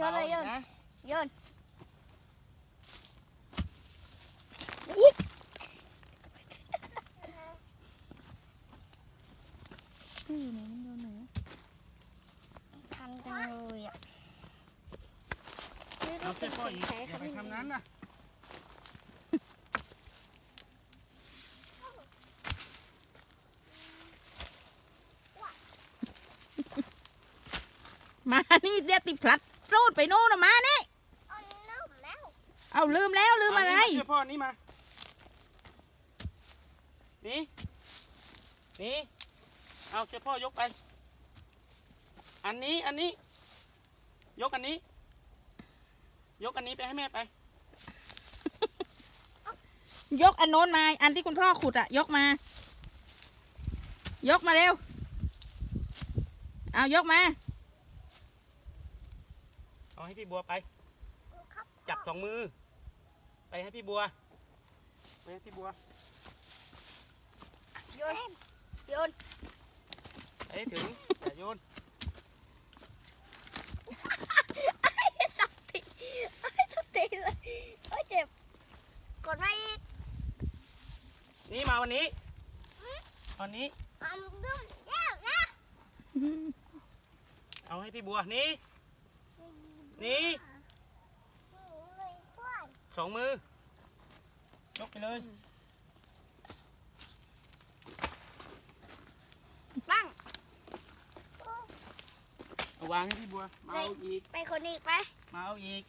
โยนเลยโยนนะโยนทันจังเลยอะเอาเสื้อพ่ออีกอย่าไปทำนั้นนะมานี่เดี๋ยวติดพลัด รูดไปโน่นน่ะมานี่เอาน้ำแล้วเอาลืมแล้วลืมอะไรเานี่มาเสื้อพ่อนี่มา นี่ นี่ เอาเสื้อพ่อยกไป อันนี้ อันนี้ ยกอันนี้ ยกอันนี้ไปให้แม่ไป ยกอันโน้นมา อันที่คุณพ่อขุดอะยกมา ยกมาเร็ว เอายกมา เอาให้พี่บัวไป จับสองมือ ไปให้พี่บัว ไปให้พี่บัว โยน โยน ไปให้ถึงอย่าโยนตีเลยโอ้ยเจ็บ กดมาอีกนี่มาวันนี้ วันนี้ อมดุ้มแย่นะ เอาให้พี่บัวนี่ นี่สองมือยกไปเลยปั้งเอาวางให้พี่บัวมาเอาอีกไปคนอีกไปมาเอาอีก